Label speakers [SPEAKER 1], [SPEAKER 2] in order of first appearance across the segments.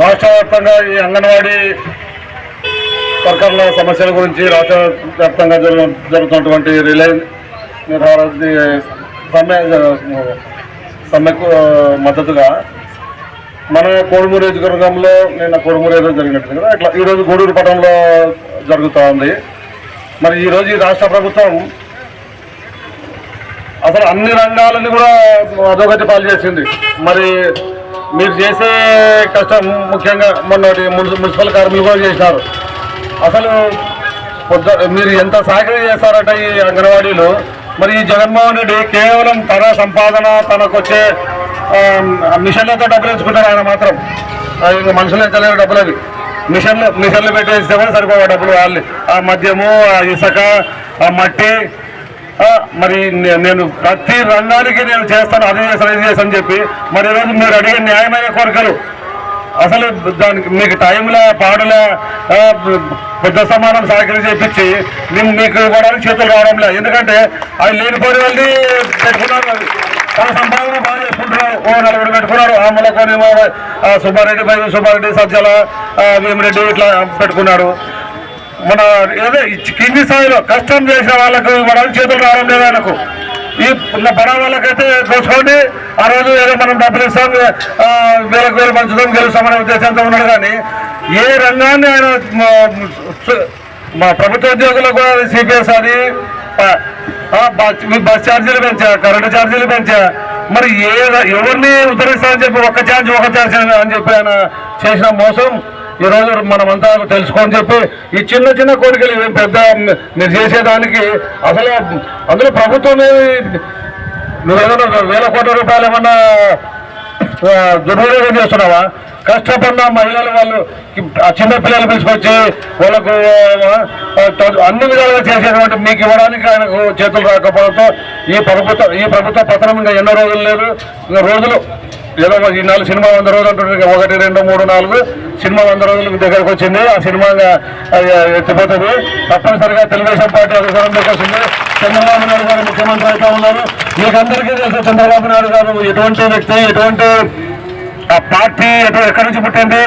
[SPEAKER 1] రాష్ట్ర వ్యాప్తంగా ఈ అంగన్వాడీ వర్కర్ల సమస్యల గురించి రాష్ట్ర వ్యాప్తంగా జరుగు జరుగుతున్నటువంటి రిలే సమ్మె సమ్మెకు మద్దతుగా మన కోడుమూరు నియోజకవర్గంలో నిన్న కోడుమూరు ఏదో జరిగినట్టు కదా ఇట్లా ఈరోజు గూడూరు పట్టణంలో జరుగుతూ ఉంది. మరి ఈరోజు ఈ రాష్ట్ర ప్రభుత్వం అసలు అన్ని రంగాలని కూడా అధోగతి పాలు చేసింది. మరి మీరు చేసే కష్టం ముఖ్యంగా మొన్నటి మున్సిపల్ కార్మికులు కూడా చేసినారు. అసలు పొద్దు మీరు ఎంత సాకరీ చేస్తారట ఈ అంగన్వాడీలు. మరి ఈ జగన్మోహన్ రెడ్డి కేవలం తన సంపాదన తనకు వచ్చే మిషన్లతో డబ్బులు ఎంచుకుంటారు ఆయన మాత్రం. ఇంకా మనుషులు ఎంచలేరు డబ్బులు అవి మిషన్లు మిషన్లు పెట్టేస్తే కూడా సరిపోవు డబ్బులు వాళ్ళు. ఆ మద్యము ఆ ఇసుక ఆ మట్టి మరి నేను ప్రతి రంగానికి నేను చేస్తాను అది చేస్తాను ఇది చేస్తాను అని చెప్పి మరి ఈరోజు మీరు అడిగే న్యాయమైన కోరికలు. అసలు దానికి మీకు టైంలో పాడుల పెద్ద సమానం సాకిరి చేపించి మేము మీకు ఇవ్వడానికి చేతులు రావడం లేదు ఎందుకంటే అవి లేనిపోయిన వెళ్ళి పెట్టుకున్నారు అది. తన సంపాదన బాగా చేసుకుంటున్నారు ఓ నలుగురు పెట్టుకున్నారు. ఆమెల కొని సుబ్బారెడ్డి పై సుబ్బారెడ్డి సజ్జల ఆ, భీమిరెడ్డి ఇట్లా పెట్టుకున్నాడు. మన ఏదో కింది స్థాయిలో కష్టం చేసిన వాళ్ళకు మన చేతులు రావడం లేదు ఆయనకు. ఈ బడా వాళ్ళకైతే చూసుకోండి ఆ రోజు ఏదో మనం డబ్బులు ఇస్తాం వేలకు వేలు పంచుతాం గెలుస్తామనే ఉద్దేశంతో ఉన్నాడు కానీ ఏ రంగాన్ని ఆయన మా ప్రభుత్వ ఉద్యోగులకు కూడా సిపిఎస్ అది బస్ బస్ ఛార్జీలు పెంచా కరెంటు ఛార్జీలు పెంచా. మరి ఏ ఎవరిని ఉద్ధరిస్తామని చెప్పి ఒక్క ఛార్జ్ ఒక ఛార్జ్ అని చెప్పి ఆయన చేసిన మోసం? ఈ రోజు మనమంతా తెలుసుకోని చెప్పి ఈ చిన్న చిన్న కోరికలు పెద్ద మీరు చేసేదానికి అసలు అందులో ప్రభుత్వం ఏమి- వేల కోట్ల రూపాయలు ఏమన్నా దుర్వినియోగం చేస్తున్నావా? కష్టపడిన మహిళలు వాళ్ళు ఆ చిన్న పిల్లలు తీసుకొచ్చి వాళ్ళకు అన్ని విధాలుగా చేసేటువంటి మీకు ఇవ్వడానికి ఆయనకు చేతులు రాకపోవడంతో ఈ ప్రభుత్వం ఈ ప్రభుత్వ పతనం ఇంకా ఎన్నో రోజులు లేదు. రోజులు ఏదో ఈ నాలుగు సినిమా వంద రోజులు అంటుంటారు ఇంకా. ఒకటి రెండు మూడు నాలుగు సినిమా వంద రోజులు దగ్గరకు వచ్చింది. ఆ సినిమా ఎత్తిపోతుంది. తప్పనిసరిగా తెలుగుదేశం పార్టీ అధికారం వస్తుంది చంద్రబాబు నాయుడు గారు ముఖ్యమంత్రి అయితే ఉన్నారు. మీకు అందరికీ తెలుసు చంద్రబాబు నాయుడు గారు ఎటువంటి వ్యక్తి ఎటువంటి ఆ పార్టీ ఎటు ఎక్కడి నుంచి పుట్టింది?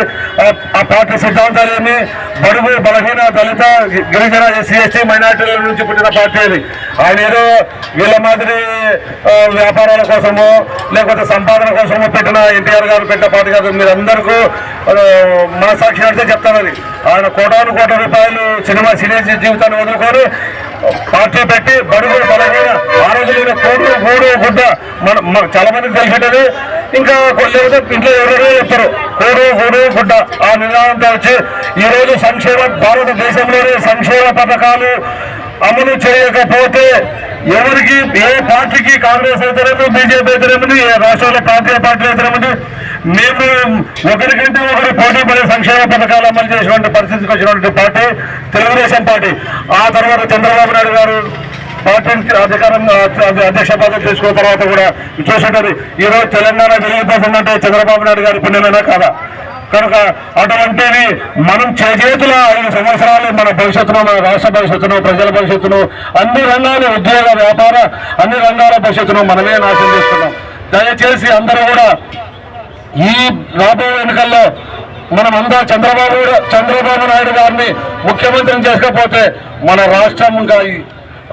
[SPEAKER 1] ఆ- పార్టీ సిద్ధాంతాలు ఏమి? బడుగు బలహీన దళిత గిరిజన ఎస్సీ ఎస్టీ మైనార్టీల నుంచి పుట్టిన పార్టీ అది ఆయన ఏదో వీళ్ళ మాదిరి వ్యాపారాల కోసమో లేకపోతే సంపాదన కోసమో పెట్టిన ఎన్టీఆర్ గారు పెట్టిన పార్టీ కాదు. మీరందరికీ మనసాక్షి అంటే చెప్తాను అది. ఆయన కోటాను కోట్ల రూపాయలు సినిమా సినీ జీవితాన్ని వదులుకొని పార్టీ పెట్టి బడుగు బలహీన ఆరోగ్యమైన కోట్లు ఈయన గూడు గుడ్డ మన చాలా మందికి తెలిసేటది ఇంకా కొన్ని ఇంట్లో ఎవరో చెప్తారు కోడు గుడు గుడ్డ ఆ నినాదంతో వచ్చి ఈ రోజు సంక్షేమ భారతదేశంలోనే సంక్షేమ పథకాలు అమలు చేయకపోతే ఎవరికి ఏ పార్టీకి కాంగ్రెస్ అయితేనేమి బీజేపీ అయితేనేమి ఏ రాష్ట్రాల ప్రాంతీయ పార్టీలు అయితేనేమి మేము ఒకరికంటే ఒకరు పోటీ పడే సంక్షేమ పథకాలు అమలు చేసినటువంటి పరిస్థితికి వచ్చినటువంటి పార్టీ తెలుగుదేశం పార్టీ. ఆ తర్వాత చంద్రబాబు నాయుడు గారు పార్టీకి అధికారం అధ్యక్ష పదవి తీసుకున్న తర్వాత కూడా చూసుంటది. ఈరోజు తెలంగాణ తెలంగాణ వెలిగిపోతుందంటే చంద్రబాబు నాయుడు గారి పుణ్యమైనా కాదా? కనుక అటువంటివి మనం చేతుల ఐదు సంవత్సరాలు మన భవిష్యత్తును మన రాష్ట్ర భవిష్యత్తును ప్రజల భవిష్యత్తును అన్ని రంగాల ఉద్యోగ వ్యాపార అన్ని రంగాల భవిష్యత్తును మనమే నాశనం చేస్తున్నాం. దయచేసి అందరూ కూడా ఈ రాబోయే ఎన్నికల్లో మనం అంతా చంద్రబాబు చంద్రబాబు నాయుడు గారిని ముఖ్యమంత్రిని చేసుకోకపోతే మన రాష్ట్రం ఇంకా ఈ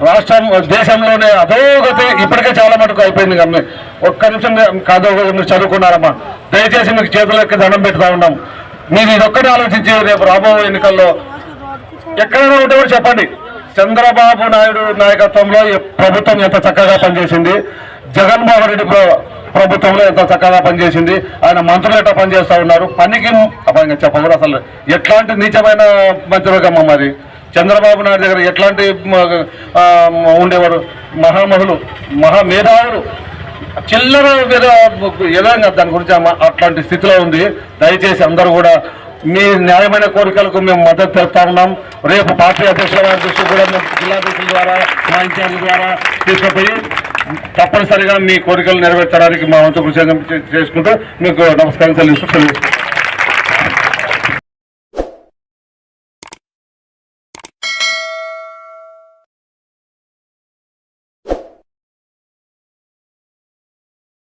[SPEAKER 1] రాష్ట్రం దేశంలోనే అధోగతి ఇప్పటికే చాలా మటుకు అయిపోయింది. కమ్మి ఒక్క నిమిషం కాదు మీరు చదువుకున్నారమ్మా. దయచేసి మీకు చేతులకి దండం పెడతా ఉన్నాం. మీరు ఇదొక్కటి ఆలోచించి రేపు రాబోయే ఎన్నికల్లో ఎక్కడైనా ఉంటే కూడా చెప్పండి. చంద్రబాబు నాయుడు నాయకత్వంలో ప్రభుత్వం ఎంత చక్కగా పనిచేసింది? జగన్మోహన్ రెడ్డి ప్రభుత్వంలో ఎంత చక్కగా పనిచేసింది? ఆయన మంత్రులు ఎట్లా పనిచేస్తూ ఉన్నారు? పనికి చెప్పకూడదు అసలు. ఎట్లాంటి నీచమైన మంత్రివర్గమ్మ మరి చంద్రబాబు నాయుడు దగ్గర ఎట్లాంటి ఉండేవారు మహామహులు మహామేధావులు. చిల్లర మీద దాని గురించి అట్లాంటి స్థితిలో ఉంది. దయచేసి అందరూ కూడా మీ న్యాయమైన కోరికలకు మేము మద్దతు తెలుపుతా ఉన్నాం. రేపు పార్టీ అధ్యక్షుల వారి దృష్టికి కూడా మేము జిల్లాధ్యక్షుల ద్వారా మా ఇన్ఛార్జి ద్వారా తీసుకుపోయి తప్పనిసరిగా మీ కోరికలు నెరవేర్చడానికి మా వంతు కృషి చేసుకుంటూ మీకు నమస్కారం చెల్లిస్తూ తెలియజేస్తాం